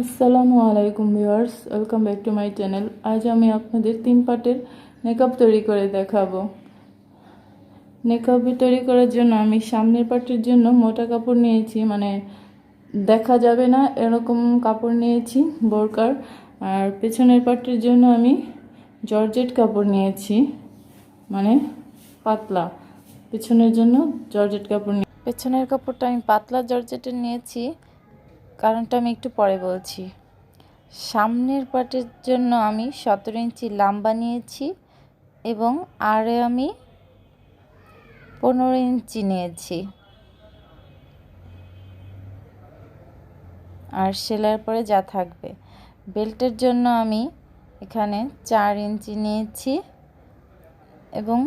আসসালামু আলাইকুম viewers, welcome back to my channel. আজ আমি আপনাদের তিন পার্টের মেকআপ তৈরি করে দেখাবো। মেকআপ তৈরি করার জন্য আমি সামনের পার্টের জন্য মোটা কাপড় নিয়েছি মানে দেখা যাবে না, এরকম কাপড় নিয়েছি বোরকার। আর পেছনের পার্টের জন্য আমি জর্জেট কাপড় নিয়েছি মানে পাতলা। পেছনের জন্য জর্জেট কাপড় পেছনের কাপড়টা আমি পাতলা জর্জেটের নিয়েছি। কারণটা আমি একটু পরে বলছি। সামনের পাটের জন্য আমি সতেরো ইঞ্চি লাম্বা নিয়েছি এবং আরে আমি পনেরো ইঞ্চি নিয়েছি। আর সেলাইয়ের পরে যা থাকবে। বেল্টের জন্য আমি এখানে চার ইঞ্চি নিয়েছি এবং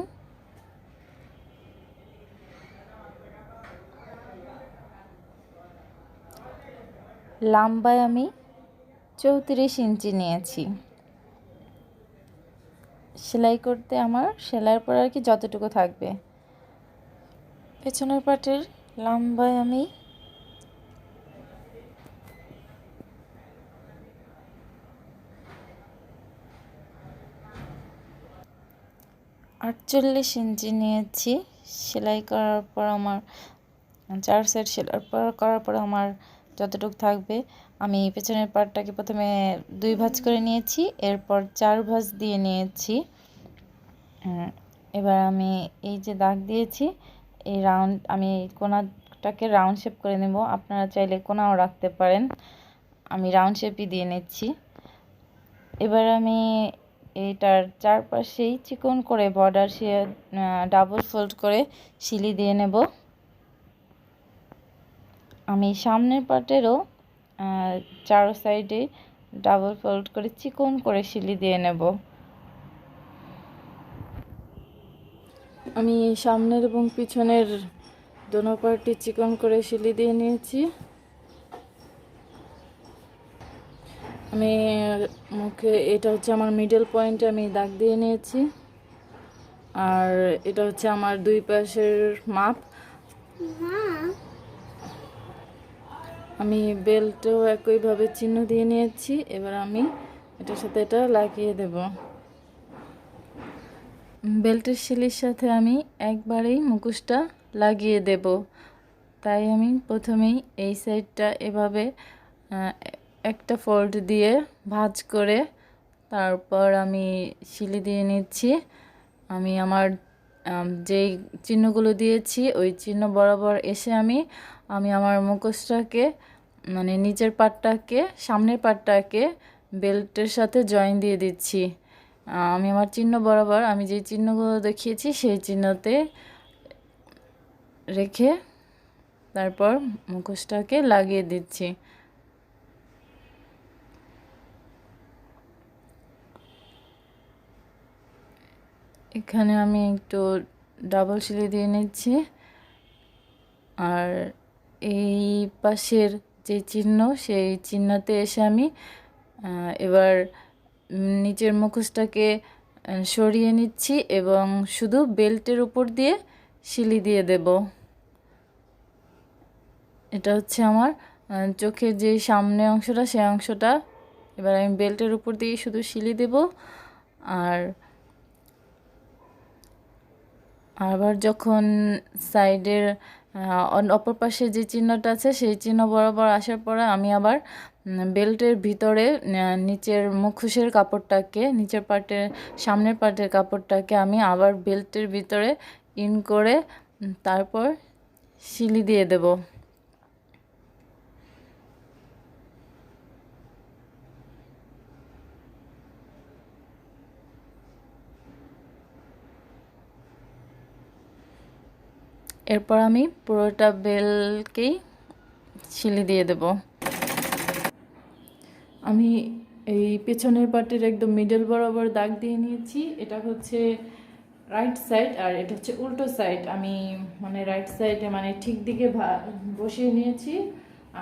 লাম্বায় আমি চৌত্রিশ ইঞ্চি নিয়েছি। সেলাই করতে আমার, সেলাইয়ের পর আর কি যতটুকু থাকবে। পেছনের পাটের লাম্বায় আমি আটচল্লিশ ইঞ্চি নিয়েছি। সেলাই করার পর আমার চার সাইড সেলাই করার পর আমার যতটুকু থাকবে, আমি পেছনের পাটটাকে প্রথমে দুই ভাঁজ করে নিয়েছি, এরপর চার ভাঁজ দিয়ে নিয়েছি। এবার আমি এই যে দাগ দিয়েছি, এই রাউন্ড আমি কোনাটাকে রাউন্ড শেপ করে নেব। আপনারা চাইলে কোনাও রাখতে পারেন। আমি রাউন্ড শেপই দিয়ে নিচ্ছি। এবার আমি এইটার চারপাশেই চিকন করে বর্ডার সে ডাবল ফোল্ড করে শিলি দিয়ে নেব। আমি সামনের পাটেরও চারো সাইডে ডাবল ফোল্ড করে চিকন করে শিলি দিয়ে নেব। আমি সামনের এবং পিছনের দোনো পার্টি চিকন করে শিলি দিয়ে নিয়েছি। আমি মুখে, এটা হচ্ছে আমার মিডল পয়েন্টে আমি দাগ দিয়ে নিয়েছি। আর এটা হচ্ছে আমার দুই পাশের মাপ। আমি বেল্টও একইভাবে চিহ্ন দিয়ে নিয়েছি, এবার আমি এটার সাথে এটা লাগিয়ে দেব। বেল্টের শিলির সাথে আমি একবারেই মুখোশটা লাগিয়ে দেব। তাই আমি প্রথমেই এই সাইডটা এভাবে একটা ফোল্ড দিয়ে ভাজ করে তারপর আমি শিলি দিয়ে নিচ্ছি। আমি আমার যেই চিহ্নগুলো দিয়েছি, ওই চিহ্ন বরাবর এসে আমি আমি আমার মুখোশটাকে মানে নিচের পাটটাকে, সামনের পাটটাকে বেল্টের সাথে জয়েন দিয়ে দিচ্ছি। আমি আমার চিহ্ন বরাবর, আমি যে চিহ্নগুলো দেখিয়েছি, সেই চিহ্নতে রেখে তারপর মুখোশটাকে লাগিয়ে দিচ্ছি। এখানে আমি একটু ডাবল সিলি দিয়ে নিচ্ছি। আর এই পাশের যে চিহ্ন, সেই চিহ্নতে এসে আমি এবার নিচের মুখোশটাকে সরিয়ে নিচ্ছি এবং শুধু বেল্টের উপর দিয়ে শিলি দিয়ে দেব। এটা হচ্ছে আমার চোখের যে সামনে অংশটা, সেই অংশটা এবার আমি বেল্টের উপর দিয়ে শুধু শিলি দেব। আর আবার যখন সাইডের অপর পাশে যে চিহ্নটা আছে, সেই চিহ্ন বরাবর আসার পরে আমি আবার বেল্টের ভিতরে নিচের মুখোশের কাপড়টাকে, নিচের পার্টের সামনের পার্টের কাপড়টাকে আমি আবার বেল্টের ভিতরে ইন করে তারপর শিলি দিয়ে দেবো। এরপর আমি পুরোটা বেলকেই শিলি দিয়ে দেব। আমি এই পেছনের পার্টের একদম মিডল বরাবর দাগ দিয়ে নিয়েছি। এটা হচ্ছে রাইট সাইড আর এটা হচ্ছে উল্টো সাইড আমি মানে রাইট সাইডে মানে ঠিক দিকে বসিয়ে নিয়েছি।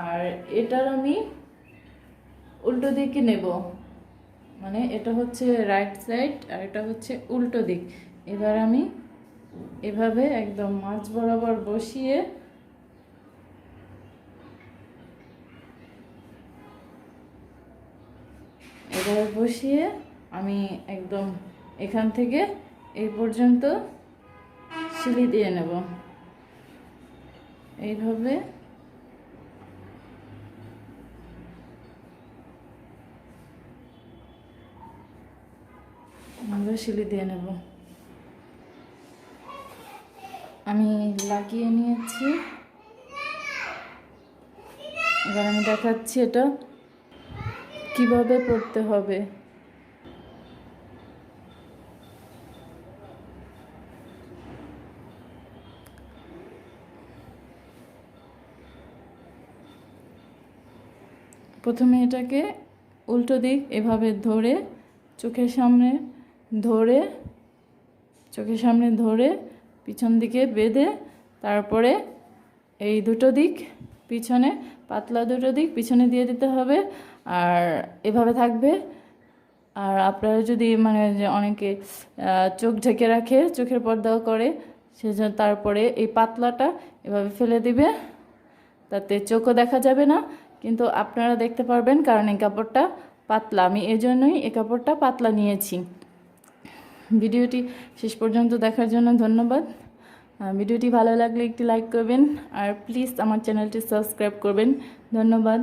আর এটার আমি উল্টো দিকে নেব। মানে এটা হচ্ছে রাইট সাইড আর এটা হচ্ছে উল্টো দিক। এবার আমি এভাবে একদম মাছ বরাবর বসিয়ে এভাবে বসিয়ে আমি একদম এখান থেকে এই পর্যন্ত সিলি দিয়ে নেব। এইভাবে আমরা দিয়ে নেব। আমি লাগিয়ে নিয়েছি। এবার আমি দেখাচ্ছি এটা কীভাবে পড়তে হবে। প্রথমে এটাকে উল্টো দিক এভাবে ধরে চোখের সামনে ধরে, চোখের সামনে ধরে পিছন দিকে বেঁধে, তারপরে এই দুটো দিক পিছনে, পাতলা দুটো দিক পিছনে দিয়ে দিতে হবে। আর এভাবে থাকবে। আর আপনারা যদি মানে যে অনেকে চোখ ঢেকে রাখে, চোখের পর্দাও করে সেজন্য তারপরে এই পাতলাটা এভাবে ফেলে দিবে। তাতে চোখও দেখা যাবে না। কিন্তু আপনারা দেখতে পারবেন কারণ এই কাপড়টা পাতলা। আমি এজন্যই এই কাপড়টা পাতলা নিয়েছি। ভিডিওটি শেষ পর্যন্ত দেখার জন্য ধন্যবাদ। ভিডিওটি ভালো লাগলে একটি লাইক করবেন। আর প্লিজ আমার চ্যানেলটি সাবস্ক্রাইব করবেন। ধন্যবাদ।